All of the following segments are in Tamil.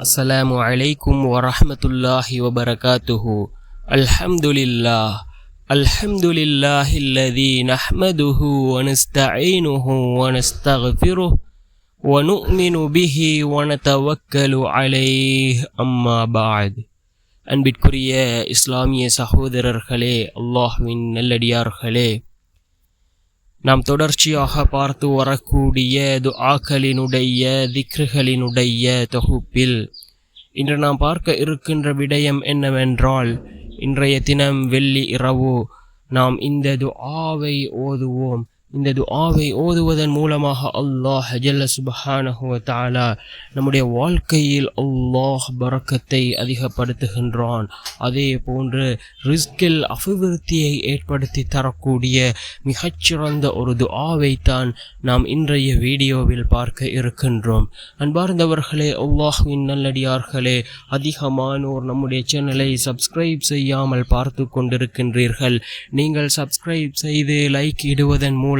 السلام عليكم ورحمة الله وبركاته الحمد لله الحمد لله الذي نحمده ونستعينه ونستغفره ونؤمن به ونتوكل عليه أما بعد அன்பிற்குரிய இஸ்லாமிய சகோதரர்களே அல்லாஹ்வின் நல்லடியார்களே நாம் தொடர்ச்சியாக பார்த்து வரக்கூடிய துஆக்களினுடைய திக்ருகளினுடைய தொகுப்பில் இன்று நாம் பார்க்க இருக்கின்ற விடயம் என்னவென்றால் இன்றைய தினம் வெள்ளி இரவு நாம் இந்த துஆவை ஓதுவோம். இந்த துஆவை ஓதுவதன் மூலமாக அல்லாஹ் ஜல்ல சுபஹானஹு வ நம்முடைய வாழ்க்கையில் அல்லாஹ் பறக்கத்தை அதிகப்படுத்துகின்றான். அதே போன்று ரிஸ்கில் அபிவிருத்தியை ஏற்படுத்தி தரக்கூடிய மிகச்சிறந்த ஒரு துஆவை தான் நாம் இன்றைய வீடியோவில் பார்க்க இருக்கின்றோம். அன்பார்ந்தவர்களே அல்லாஹ்வின் நல்லடியார்களே அதிகமானோர் நம்முடைய சேனலை சப்ஸ்கிரைப் செய்யாமல் பார்த்து கொண்டிருக்கின்றீர்கள். நீங்கள் சப்ஸ்கிரைப் செய்து லைக் இடுவதன் மூலம்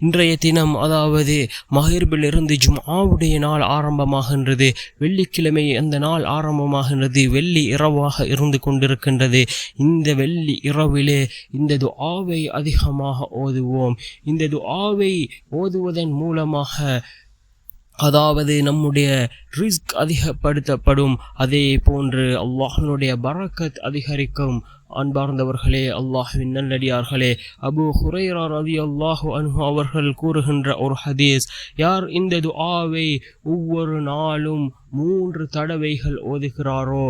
இன்றைய தினம் அதாவது மகிர்பிலிருந்து ஜும்ஆவுடைய நாள் ஆரம்பமாகின்றது. வெள்ளிக்கிழமை அந்த நாள் ஆரம்பமாகின்றது. வெள்ளி இரவாக இருந்து கொண்டிருக்கின்றது. இந்த வெள்ளி இரவிலே இந்த துஆவை அதிகமாக ஓதுவோம். இந்த துஆவை ஓதுவதன் மூலமாக அதாவது நம்முடைய ரிஸ்க் அதிகப்படுத்தப்படும். அதே போன்று அல்லாஹனுடைய பரக்கத் அதிகரிக்கும். அன்பார்ந்தவர்களே அல்லாஹுவின் நல்லடியார்களே அபு ஹுரைரா ரவி அல்லாஹு அன்ஹு அவர்கள் கூறுகின்ற ஒரு ஹதீஸ் யார் இந்த துஆவை ஒவ்வொரு நாளும் மூன்று தடவைகள் ஓதுகிறாரோ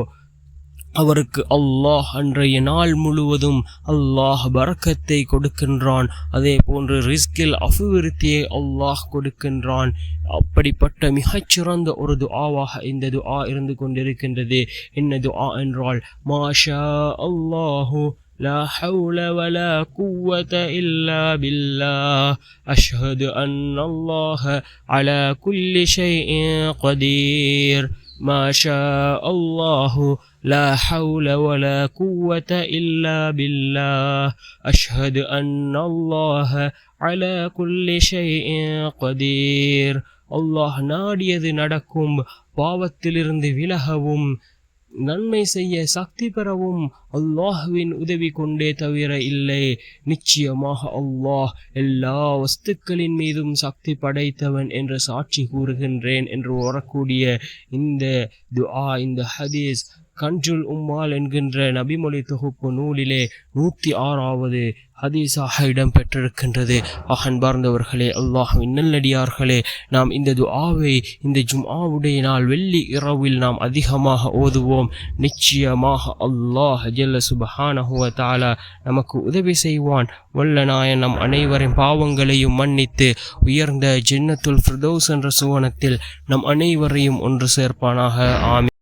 அவருக்கு அல்லாஹ் அன்றைய நாள் முழுவதும் அல்லாஹ் பரக்கத்தை கொடுக்கின்றான் அதே போன்று ரிஸ்கில் அபிவிருத்தியை அல்லாஹ் கொடுக்கின்றான் அப்படிப்பட்ட மிகச்சிறந்த ஒரு துஆவாக இந்த துஆ இருந்து கொண்டிருக்கின்றது என்ன துஆ என்றால் மாஷா அல்லாஹு لا حول ولا قوة إلا بالله أشهد أن الله على كل شيء قدير ما شاء الله لا حول ولا قوة إلا بالله أشهد أن الله على كل شيء قدير அல்லாஹ் நாடியது நடக்கும் பாவத்திலிருந்து விலகவும் நன்மை செய்ய சக்தி பெறவும் அல்லாஹுவின் உதவி கொண்டே தவிர இல்லை. நிச்சயமாக அல்லாஹ் எல்லா வஸ்துக்களின் மீதும் சக்தி படைத்தவன் என்று சாட்சி கூறுகின்றேன் என்று வரக்கூடிய இந்த துஆ இந்த ஹதீஸ் கஞ்சுல் உம்மால் என்கின்ற நபிமொழி தொகுப்பு நூலிலே நூற்றி ஆறாவது ஹதீஸாக இடம்பெற்றிருக்கின்றது. அகன்பார்ந்தவர்களே அல்லாஹின் நல்லடியார்களே நாம் இந்த துஆவை இந்த ஜும்ஆவுடைய நாள் வெள்ளி இரவில் நாம் அதிகமாக ஓதுவோம். நிச்சயமாக அல்லாஹ் ஜல்ல சுபஹானஹுவ தாலா நமக்கு உதவி செய்வான். வல்ல நாயன் நம் அனைவரின் பாவங்களையும் மன்னித்து உயர்ந்த ஜின்னத்துல் ஃபிர்தௌஸ் என்ற சுவனத்தில் நம் அனைவரையும் ஒன்று சேர்ப்பானாக. ஆமி